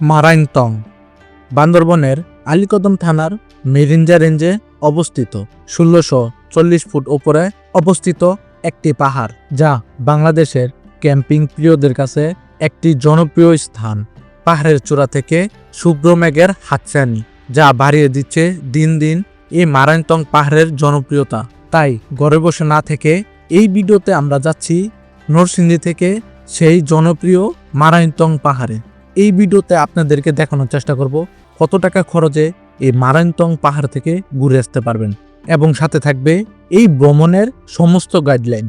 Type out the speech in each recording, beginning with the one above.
মারাইনতং, বান্দরবনের আলীকদম থানার মেরিঞ্জা রেঞ্জে অবস্থিত। ষোলোশো চল্লিশ ফুট উপরে অবস্থিত একটি পাহাড়, যা বাংলাদেশের ক্যাম্পিং প্রিয়দের কাছে একটি জনপ্রিয় স্থান। পাহাড়ের চূড়া থেকে শুভ্র মেঘের হাতছানি, যা বাড়িয়ে দিচ্ছে দিন দিন এই মারাইনতং পাহাড়ের জনপ্রিয়তা। তাই ঘরে বসে না থেকে এই ভিডিওতে আমরা যাচ্ছি নরসিংদী থেকে সেই জনপ্রিয় মারাইনতং পাহাড়ে। এই ভিডিওতে আপনাদেরকে দেখানোর চেষ্টা করব কত টাকা খরচে এই মারাইনতং পাহাড় থেকে ঘুরে আসতে পারবেন। এবং সাথে থাকবে এই ভ্রমণের সমস্ত গাইডলাইন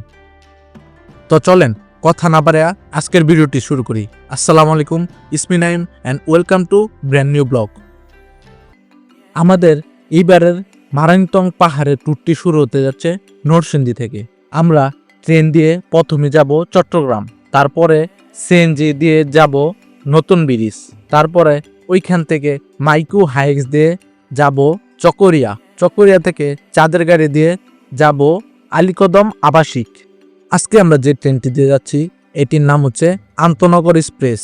তো চলেন কথা না বাড়া আজকের ভিডিওটি শুরু করি। আসসালামু আলাইকুম, ইসমি Naim and welcome to brand new blog আমাদের এইবারের মারাইনতং পাহাড়ের ট্যুরটি শুরু হতে যাচ্ছে নরসিংদী থেকে। আমরা ট্রেন দিয়ে প্রথমে যাব চট্টগ্রাম, তারপরে সিএনজি দিয়ে যাব নতুন ব্রিজ। তারপরে ওইখান থেকে মাইকু হাইক্স দিয়ে যাব চকরিয়া। চকরিয়া থেকে চাঁদের গাড়ি দিয়ে যাব আলীকদম আবাসিক। আজকে আমরা যে ট্রেনটি দিয়ে যাচ্ছি, এটির নাম হচ্ছে আন্তনগর এক্সপ্রেস।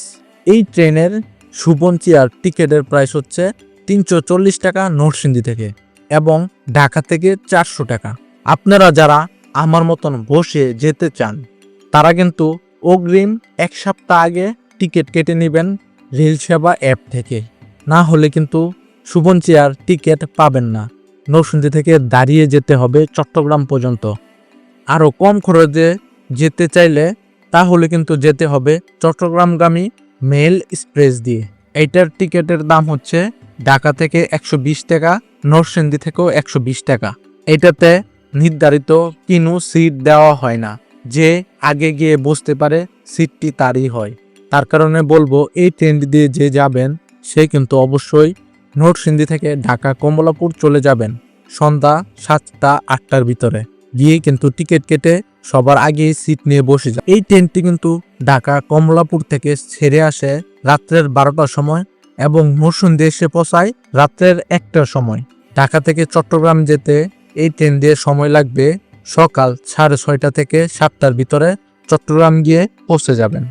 এই ট্রেনের সুবন চেয়ার টিকিটের প্রাইস হচ্ছে তিনশো চল্লিশ টাকা নরসিংদী থেকে এবং ঢাকা থেকে চারশো টাকা। আপনারা যারা আমার মতন বসে যেতে চান, তারা কিন্তু অগ্রিম এক সপ্তাহ আগে টিকিট কেটে নেবেন রেল সেবা অ্যাপ থেকে। না হলে কিন্তু সুবন চেয়ার টিকিট পাবেন না। নরসিংদী থেকে দাঁড়িয়ে যেতে হবে চট্টগ্রাম পর্যন্ত। আরও কম খরচে যেতে চাইলে তাহলে কিন্তু যেতে হবে চট্টগ্রামগামী মেল এক্সপ্রেস দিয়ে। এইটার টিকিটের দাম হচ্ছে ঢাকা থেকে একশো বিশ টাকা, নরসিংদী থেকেও একশো বিশ টাকা। এটাতে নির্ধারিত কিনু সিট দেওয়া হয় না। যে আগে গিয়ে বসতে পারে, সিটটি তারই হয়। তার কারণে বলব, এই ট্রেনটি দিয়ে যে যাবেন, সে কিন্তু অবশ্যই নরসিংদী থেকে ঢাকা কমলাপুর চলে যাবেন সন্ধ্যা সাতটা, আটটার ভিতরে। গিয়ে কিন্তু টিকিট কেটে সবার আগে সিট নিয়ে বসে যায় এই ট্রেনটি কিন্তু ঢাকা কমলাপুর থেকে ছেড়ে আসে রাত্রের বারোটার সময় এবং নরসিংদী এসে পৌঁছায় রাত্রের একটার সময়। ঢাকা থেকে চট্টগ্রাম যেতে এই ট্রেন দিয়ে সময় লাগবে সকাল সাড়ে ছয়টা থেকে সাতটার ভিতরে চট্টগ্রাম গিয়ে পৌঁছে যাবেন।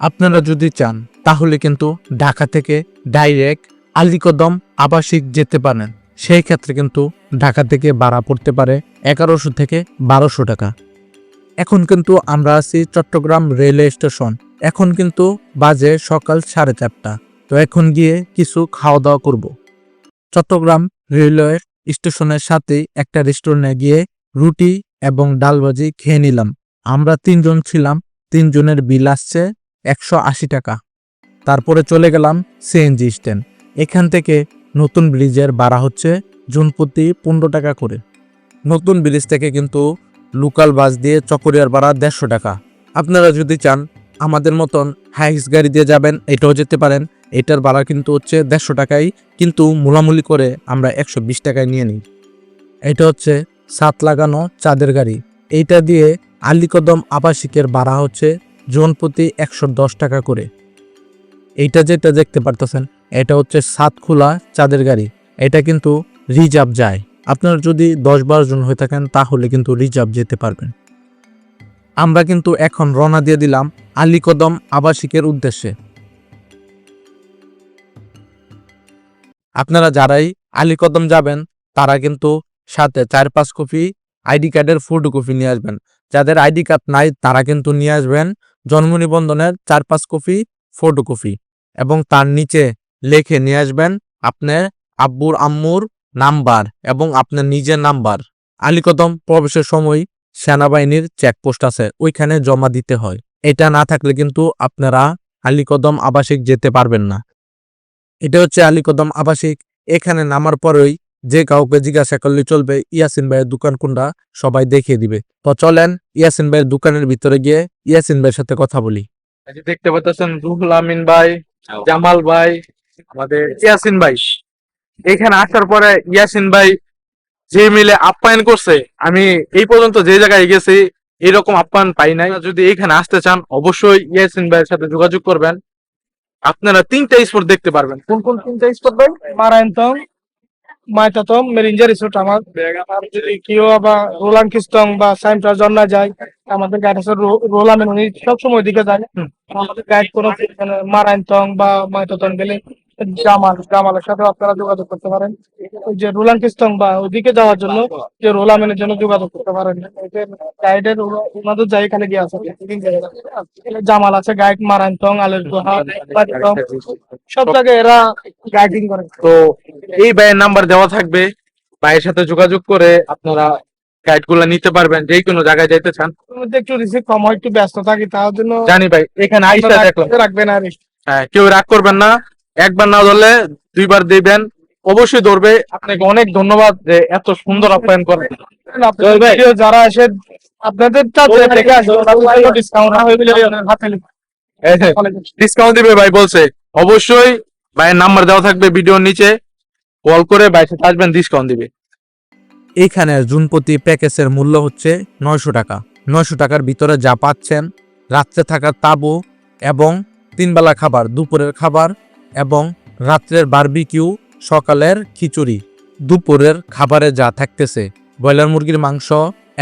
আপনারা যদি চান, তাহলে কিন্তু ঢাকা থেকে ডাইরেক্ট আলিকদম আবাসিক যেতে পারেন। সেই ক্ষেত্রে কিন্তু ঢাকা থেকে ভাড়া পড়তে পারে এগারোশো থেকে বারোশো টাকা। এখন কিন্তু আমরা আছি চট্টগ্রাম রেলওয়ে স্টেশন। এখন কিন্তু বাজে সকাল সাড়ে চারটা। তো এখন গিয়ে কিছু খাওয়া দাওয়া করব। চট্টগ্রাম রেলওয়ে স্টেশনের সাথেই একটা রেস্টুরেন্টে গিয়ে রুটি এবং ডাল ভাজি খেয়ে নিলাম। আমরা তিনজন ছিলাম, তিনজনের বিল আসছে একশো আশি টাকা। তারপরে চলে গেলাম সিএনজি স্ট্যান্ড। এখান থেকে নতুন ব্রিজের ভাড়া হচ্ছে জুন প্রতি পনেরো টাকা করে। নতুন ব্রিজ থেকে কিন্তু লোকাল বাস দিয়ে চকরিয়ার ভাড়া দেড়শো টাকা। আপনারা যদি চান, আমাদের মতন হাইক্স গাড়ি দিয়ে যাবেন, এটাও যেতে পারেন। এটার ভাড়া কিন্তু হচ্ছে দেড়শো টাকাই, কিন্তু মূলামূলি করে আমরা একশো বিশ টাকায় নিয়ে নিই। এটা হচ্ছে সাত লাগানো চাঁদের গাড়ি। এইটা দিয়ে আলীকদম আবাসিকের ভাড়া হচ্ছে জন প্রতি একশো দশ টাকা করে। এইটা যেটা দেখতে পারতেছেন, এটা হচ্ছে সাত খোলা চাঁদের গাড়ি। এটা কিন্তু রিজার্ভ যায়। আপনারা যদি দশ বারো জন হয়ে থাকেন, তাহলে কিন্তু রিজার্ভ যেতে পারবেন। আমরা কিন্তু এখন রওনা দিয়ে দিলাম আলীকদম আবাসিকের উদ্দেশ্যে। আপনারা যারাই আলীকদম যাবেন, তারা কিন্তু সাথে চার পাঁচ কপি আইডি কার্ডের ফটো কপি নিয়ে আসবেন। যাদের আইডি কার্ড নাই, তারা কিন্তু নিয়ে আসবেন জন্ম নিবন্ধনের চার পাঁচ কপি ফটো কপি এবং তার নিচে লেখে নিয়ে আসবেন আপনার আব্বুর আম্মুর নাম্বার এবং আপনার নিজের নাম্বার। আলিকদম প্রবেশের সময় সেনাবাহিনীর চেকপোস্ট আছে, ওইখানে জমা দিতে হয়। এটা না থাকলে কিন্তু আপনারা আলীকদম আবাসিক যেতে পারবেন না। এটা হচ্ছে আলিকদম আবাসিক। এখানে নামার পরেই যে কাউকে জিজ্ঞাসা করলে চলবে ইয়াসিন ভাইয়ের দোকান কোনটা? সবাই দেখিয়ে দিবে। তো চলেন ইয়াসিন ভাইয়ের দোকানের ভিতরে গিয়ে ইয়াসিন ভাইয়ের সাথে কথা বলি। দেখতে পাচ্ছেন রুহুল আমিন ভাই জামাল ভাই আমাদের ইয়াসিন ভাই। এখানে আসার পরে ইয়াসিন ভাই যে মিলে আপ্যায়ন করছে আমি এই পর্যন্ত যে জায়গায় গেছি এরকম আপ্যায়ন পাই নাই। যদি এখানে আসতে চান অবশ্যই ইয়াসিন ভাইয়ের সাথে যোগাযোগ করবেন। আপনারা তিনটা স্পোর্ট দেখতে পারবেন। কোন কোন তিনটা স্পোর্ট ভাই? Marantong, মাইতাতম মেরিঞ্জা রিসোর্ট আমার। আর যদি কেউ আবার রোলান কিস্তং বা সাইমটা জন্না যায় আমাদের গাইড আছে রো- রোলামেন উনি সবসময় দিকে যায়। আমাদের গাইড কোনো মারাইনতং বা মাইতাতং গেলে জামাল জামালের সাথে আপনারা যোগাযোগ করতে পারেন। ওই যে রোলান কিস্তং বা ওইদিকে যাওয়ার জন্য যে রোলা রোলামেনের জন্য যোগাযোগ করতে পারেন। গাইডের ওনাদের যাই এখানে গিয়ে আছে। জামাল আছে গাইড মারাইনতং আলের মাইতাতং, সব জায়গায় এরা গাইডিং করে। তো এই ভাইয়ের নাম্বার দেওয়া থাকবে। ভাইয়ের সাথে যোগাযোগ করে আপনারা গাইডগুলা নিতে পারবেন যে কোনো জায়গায় যাইতে চান। একটু রিসিভ কম হয় একটু ব্যস্ত থাকি তার জন্য জানি ভাই এখানে আইসা দেখলাম। রাখবেন আর হ্যাঁ কেউ রাগ করবেন না। একবার না ধরলে দুইবার দিবেন। অবশ্যই ধরবে। আপনাকে অনেক ধন্যবাদ যে এত সুন্দর আপ্যায়ন করেন। ভাই। যারা আসে আপনাদের ডিসকাউন্ট হাতে লিখে ডিসকাউন্ট দিবে ভাই বলছে। অবশ্যই ভাইয়ের নাম্বার দেওয়া থাকবে ভিডিওর নিচে। কল করে ভাইয়ের সাথে আসবেন ডিসকাউন্ট দিবে। এইখানে জুনপতি প্যাকেজের মূল্য হচ্ছে নয়শো টাকা। নয়শো টাকার ভিতরে যা পাচ্ছেন রাত্রে থাকার তাবু এবং তিনবেলা খাবার দুপুরের খাবার এবং রাত্রের বারবিকিউ, সকালের খিচুড়ি, দুপুরের খাবারে যা থাকতেছে, ব্রয়লার মুরগির মাংস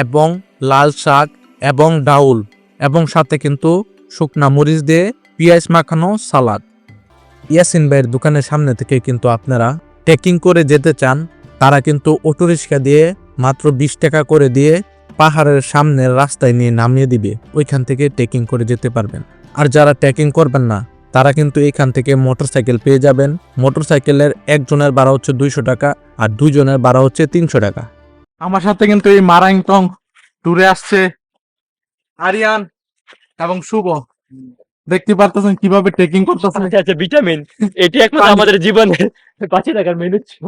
এবং লাল শাক এবং ডাউল এবং সাথে কিন্তু শুকনা মরিচ দিয়ে পেঁয়াজ মাখানো সালাদ। ইয়াসিন ভাইয়ের দোকানের সামনে থেকে কিন্তু আপনারা ট্রেকিং করে যেতে চান, তারা কিন্তু অটোরিক্সা দিয়ে মাত্র বিশ টাকা করে দিয়ে পাহাড়ের সামনের রাস্তায় নিয়ে নামিয়ে দিবে, ওইখান থেকে ট্রেকিং করে যেতে পারবেন। আর যারা ট্রেকিং করবেন না তারা কিন্তু এখান থেকে মোটরসাইকেল পেয়ে যাবেন। মোটরসাইকেলের একজনের ভাড়া হচ্ছে দুইশো টাকা আর দুইজনের ভাড়া হচ্ছে তিনশো টাকা। আমার সাথে কিন্তু এই মারাংটং ট্যুরে আসছে আরিয়ান এবং শুভ। দেখতে পারতেছেন কীভাবে ট্রেকিং করতেছে। আচ্ছা আচ্ছা ভিটামিন এটি একমাত্র আমাদের জীবনে বাঁচে থাকার মেনু ছিল।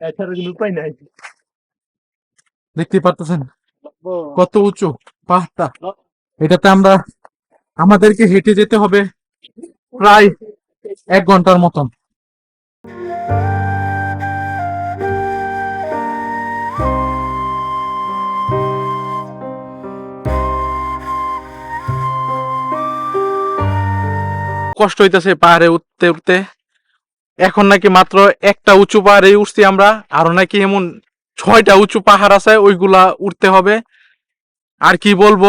এছাড়া কোনো উপায় নাই। দেখতে পারতেছেন? কত উঁচু পাহাড়টা। এটাতে আমরা আমাদেরকে হেঁটে যেতে হবে। প্রায় এক ঘণ্টার মতন। কষ্ট হইতেছে পাহাড়ে উঠতে উঠতে। এখন নাকি মাত্র একটা উঁচু পাহাড়ে উঠছি আমরা, আরও নাকি এমন ছয়টা উঁচু পাহাড় আছে, ওইগুলা উঠতে হবে। আর কি বলব,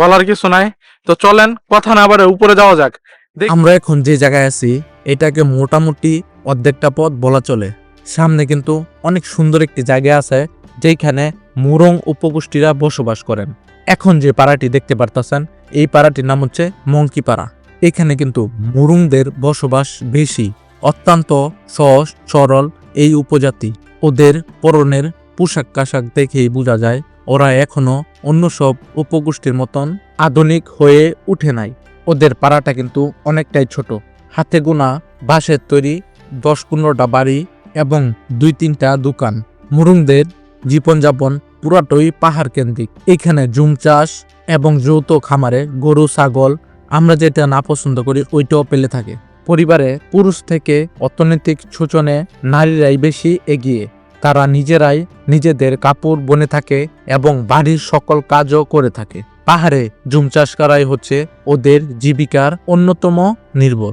বলার কিছু নাই। তো চলেন, কথা না বাড়ে উপরে যাওয়া যাক। আমরা এখন যে জায়গায় আছি, এটাকে মোটামুটি অর্ধেকটা পথ বলা চলে। সামনে কিন্তু অনেক সুন্দর একটি জায়গা আছে যেখানে মুরং উপগোষ্ঠীরা বসবাস করেন। এখন যে পাড়াটি দেখতে পারতাছেন, এই পাড়াটির নাম হচ্ছে মঙ্কি পাড়া এখানে কিন্তু মুরুংদের বসবাস বেশি। অত্যন্ত সহজ, সরল এই উপজাতি। ওদের পরনের পোশাক কাশাক দেখেই বোঝা যায়, ওরা এখনও অন্য সব উপগোষ্ঠীর মতন আধুনিক হয়ে উঠে নাই। ওদের পাড়াটা কিন্তু অনেকটাই ছোট। হাতে গোনা, বাঁশের তৈরি, দশ পনেরোটা বাড়ি এবং দুই তিনটা দোকান। মুরুংদের জীবনযাপন পুরাটই পাহাড় কেন্দ্রিক। এখানে জুম চাষ এবং যৌথ খামারে গরু, ছাগল, আমরা যেটা না পছন্দ করি ওইটাও পেলে থাকে। পরিবারে পুরুষ থেকে অর্থনৈতিক শোষণে নারীরাই বেশি এগিয়ে। তারা নিজেরাই নিজেদের কাপড় বনে থাকে এবং বাড়ির সকল কাজও করে থাকে। পাহাড়ে জুম চাষ করাই হচ্ছে ওদের জীবিকার অন্যতম নির্ভর।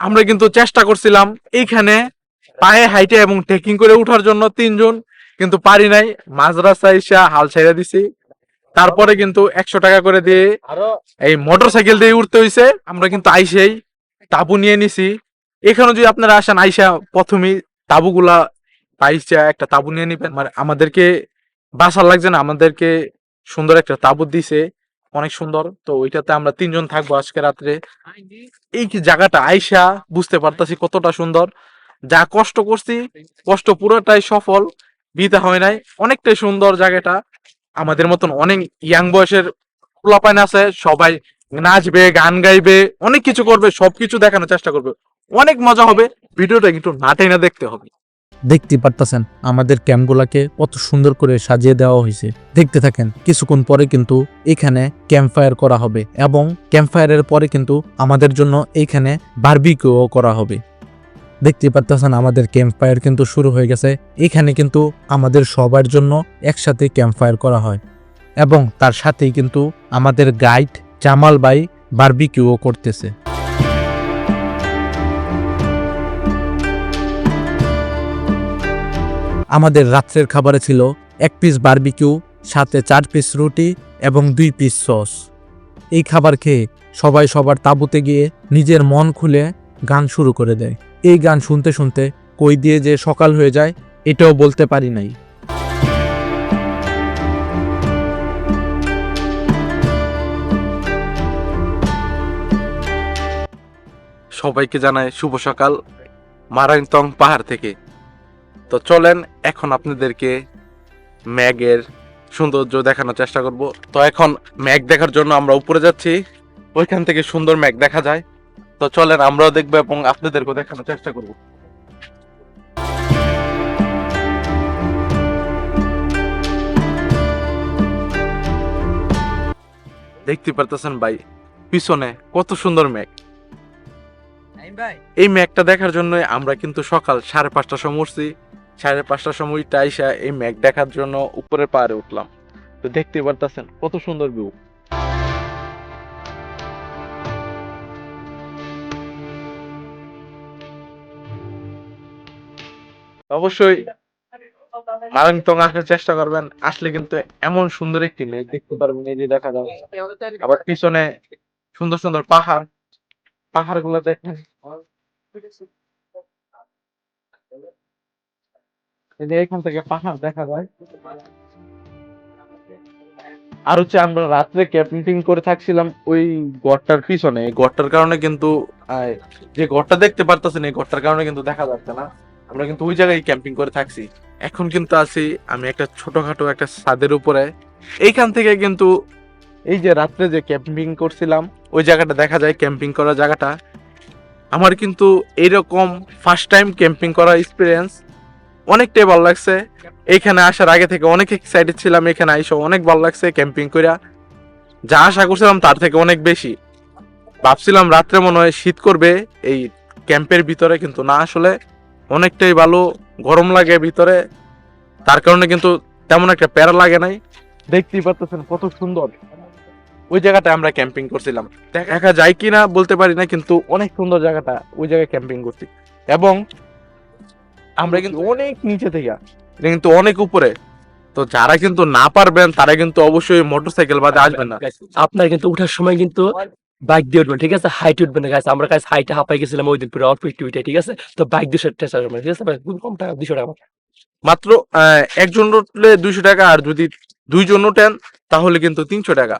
আমরা কিন্তু চেষ্টা করছিলাম এইখানে পায়ে হাইটে এবং ট্রেকিং করে ওঠার জন্য তিনজন, কিন্তু পারি নাই। মাঝ রাস্তায় এসে হাল ছেড়ে দিছি। তারপরে কিন্তু একশো টাকা করে দিয়ে এই মোটর সাইকেল দিয়ে উঠতে হইছে। আমরা কিন্তু আইসেই তাবু নিয়ে নিছি। এখানে যদি আপনারা আসেন, আইসা প্রথমেই তাবুগুলা পাইসা একটা তাবু নিয়ে নিবেন। মানে আমাদেরকে বাসার লাগছে না, আমাদেরকে সুন্দর একটা তাবু দিছে, অনেক সুন্দর। তো ওইটাতে আমরা তিনজন থাকব আজকে রাত্রে। এই জায়গাটা আইসা বুঝতে পারতাছি কতটা সুন্দর। যা কষ্ট করছি, কষ্ট পুরোটাই সফল বিতা হয় নাই। অনেকটাই সুন্দর জায়গাটা। আমাদের মতন অনেক ইয়াং বয়সের পোলাপাইন আছে, সবাই নাচবে, গান গাইবে, অনেক কিছু করবে, সবকিছু দেখানোর চেষ্টা করবে। অনেক মজা হবে, ভিডিওটা একটু নাটাই না দেখতে হবে। দেখতে পারতেছেন, আমাদের ক্যাম্পগুলাকে কত সুন্দর করে সাজিয়ে দেওয়া হয়েছে। দেখতে থাকেন, কিছুক্ষণ পরে কিন্তু এখানে ক্যাম্প ফায়ার করা হবে এবং ক্যাম্প ফায়ারের পরে কিন্তু আমাদের জন্য এইখানে বারবিকিউ করা হবে। দেখতে পারতেছেন, আমাদের ক্যাম্প ফায়ার কিন্তু শুরু হয়ে গেছে। এখানে কিন্তু আমাদের সবার জন্য একসাথে ক্যাম্প ফায়ার করা হয় এবং তার সাথেই কিন্তু আমাদের গাইড জামাল ভাই বারবিকিউ করতেছে। আমাদের রাত্রের খাবারে ছিল এক পিস বারবিকিউ সাথে চার পিস রুটি এবং দুই পিস সস এই খাবার খেয়ে সবাই সবার তাঁবুতে গিয়ে নিজের মন খুলে গান শুরু করে দেয়। এই গান শুনতে শুনতে কই দিয়ে যে সকাল হয়ে যায়, এটাও বলতে পারি নাই। সবাইকে জানায় শুভ সকাল। মারাংতং পাহাড় থেকে। তো চলেন এখন আপনাদেরকে ম্যাগের সৌন্দর্য দেখানোর চেষ্টা করব। তো এখন ম্যাগ দেখার জন্য আমরা উপরে যাচ্ছি। ওইখান থেকে সুন্দর ম্যাগ দেখা যায়। তো চলেন আমরাও দেখব এবং আপনাদেরকেও দেখানোর চেষ্টা করব। দেখতে পারতেছেন ভাই পিছনে কত সুন্দর ম্যাগ। এই ম্যাগটা দেখার জন্য আমরা কিন্তু সকাল সাড়ে পাঁচটার সময় উঠছি। সাড়ে পাঁচটার সময় টাইসা এই ম্যাগ দেখার জন্য উপরে পাহাড়ে উঠলাম। তো দেখতে পারতেছেন, কত সুন্দর ভিউ অবশ্যই মারাংতং আসার চেষ্টা করবেন, আসলে কিন্তু এমন সুন্দর একটি লেক দেখতে পারবেন, এই যে দেখা যাবে আবার পিছনে সুন্দর সুন্দর পাহাড় পাহাড়গুলো দেখেন। এই যে এখান থেকে পাহাড় দেখা যায়। আর হচ্ছে আমরা রাত্রে ক্যাম্পিং করে থাকছিলাম ওই গড়টার পিছনে। এই গড়টার কারণে কিন্তু যে গড়টা দেখতে পারতেছেন, এই গড়টার কারণে কিন্তু দেখা যাচ্ছে না। আমরা কিন্তু ওই জায়গায় ক্যাম্পিং করে থাকছি। এখন কিন্তু আছি আমি একটা ছোটখাটো একটা ছাদের উপরে। এইখান থেকে কিন্তু এই যে রাত্রে যে ক্যাম্পিং করছিলাম, ওই জায়গাটা দেখা যায়, ক্যাম্পিং করার জায়গাটা। আমার কিন্তু এইরকম ফার্স্ট টাইম ক্যাম্পিং করার এক্সপিরিয়েন্স অনেকটাই ভালো লাগছে। এইখানে আসার আগে থেকে অনেক এক্সাইটেড ছিলাম, এখানে আইসো অনেক ভালো লাগছে ক্যাম্পিং কইরা। যা আশা করছিলাম তার থেকে অনেক বেশি। ভাবছিলাম রাত্রে মনে হয় শীত করবে, এই ক্যাম্পের ভিতরে কিন্তু না আসলে। অনেকটাই ভালো, গরম লাগে ভিতরে। তার কারণে কিন্তু তেমন একটা প্যারা লাগে নাই। দেখতেই পারতেছেন কত সুন্দর। ওই জায়গাটা আমরা ক্যাম্পিং করছিলাম। দেখা যায় কি না বলতে পারি না, কিন্তু অনেক সুন্দর জায়গাটা, ওই জায়গায় ক্যাম্পিং করছি। এবং আমরা কিন্তু অনেক নিচে থেকে এটা কিন্তু অনেক উপরে। তো যারা কিন্তু না পারবেন তারা কিন্তু অবশ্যই মোটরসাইকেল বাদে আসবেন না। আপনার কিন্তু উঠার সময় কিন্তু বাইক দিয়ে উঠবেন ঠিক আছে? হাইট উঠবেন না guys। আমরা কাছে হাইটে হাঁপাই গেছিলাম ওই দিন পুরো একটু উঠে ঠিক আছে? তো বাইক দুশো টাকা ঠিক আছে? খুব কম টাকা দুশো টাকা মাত্র। আহ, একজন উঠলে দুইশো টাকা আর যদি দুইজন উঠেন তাহলে কিন্তু তিনশো টাকা।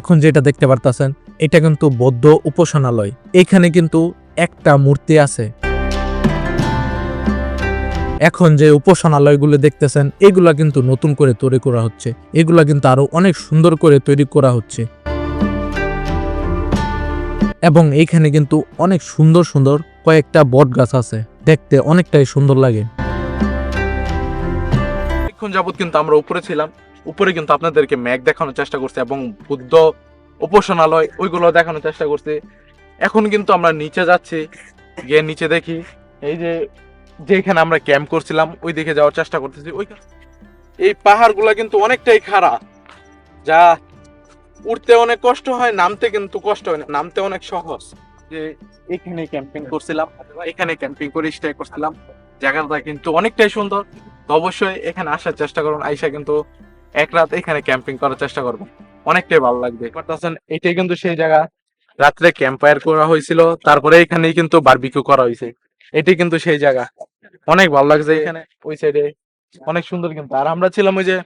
এখন যেটা দেখতে পারতাছেন এটা কিন্তু বৌদ্ধ উপাসনালয়। এখানে কিন্তু একটা মূর্তি আছে। এখন যে উপাসনালয়গুলো দেখতেছেন, এগুলা কিন্তু নতুন করে তৈরি করা হচ্ছে। এগুলা কিন্তু আরও অনেক সুন্দর করে তৈরি করা হচ্ছে। এবং এইখানে কিন্তু অনেক সুন্দর সুন্দর কয়েকটা বট গাছ আছে। দেখতে অনেকটাই সুন্দর লাগে। এখন যাবত কিন্তু আমরা উপরে ছিলাম। উপরে কিন্তু আপনাদেরকে ম্যাগ দেখানোর চেষ্টা করছি এবং বুদ্ধ উপাসনালয়, ওইগুলো দেখানোর চেষ্টা করছি। এখন কিন্তু আমরা নিচে যাচ্ছি, গিয়ে নিচে দেখি। এই যে যেখানে আমরা ক্যাম্প করছিলাম ওই দিকে যাওয়ার চেষ্টা করতেছি। ওই এই পাহাড়গুলো কিন্তু অনেকটাই খারাপ যা উঠতে অনেক কষ্ট হয়, নামতে কিন্তু কষ্ট হয় না। নামতে অনেক সহজ। যে এখানে ক্যাম্পিং করছিলাম এখানে ক্যাম্পিং করে স্টে করছিলাম। জায়গাটা কিন্তু অনেকটাই সুন্দর। তো অবশ্যই এখানে আসার চেষ্টা করুন। আইসা কিন্তু এক রাত এখানে ক্যাম্পিং করার চেষ্টা করবেন। অনেকটাই ভালো লাগবে। এটাই কিন্তু সেই জায়গা। রাত্রে ক্যাম্পায়ার করা হয়েছিল, তারপরে এখানেই কিন্তু বারবিকিউ করা হয়েছে। এটি কিন্তু সেই জায়গা। অনেক ভালো লাগছে এখানে, ওই সাইডে অনেক সুন্দর কিন্তু। আর আমরা ছিলাম ওই যে,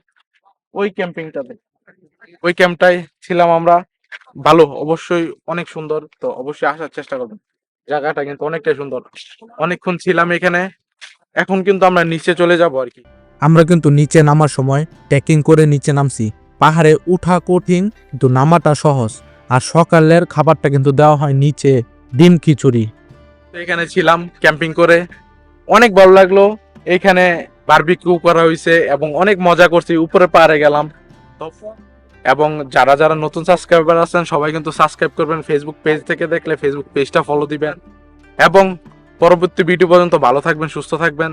ওই ক্যাম্পিংটাতে ওই ক্যাম্পটাই ছিলাম আমরা। ভালো, অবশ্যই অনেক সুন্দর। তো অবশ্যই আসার চেষ্টা করবেন। জায়গাটা কিন্তু অনেকটাই সুন্দর। অনেকক্ষণ ছিলাম এখানে। এখন কিন্তু আমরা নিচে চলে যাব আর কি। আমরা কিন্তু নিচে নামার সময় ট্রেকিং করে নিচে নামছি। পাহাড়ে উঠা কঠিন, কিন্তু নামাটা সহজ। আর সকালের খাবারটা কিন্তু দেওয়া হয় নিচে ডিম খিচুড়ি। এখানে ছিলাম ক্যাম্পিং করে। অনেক ভালো লাগল। এখানে বারবিকিউ করা হয়েছে এবং অনেক মজা করছি। উপরে পাহাড়ে গেলাম। এবং যারা যারা নতুন সাবস্ক্রাইবার আছেন, সবাই কিন্তু সাবস্ক্রাইব করবেন। ফেসবুক পেজ থেকে দেখলে ফেসবুক পেজটা ফলো দিবেন। এবং পরবর্তী ভিডিও পর্যন্ত ভালো থাকবেন, সুস্থ থাকবেন।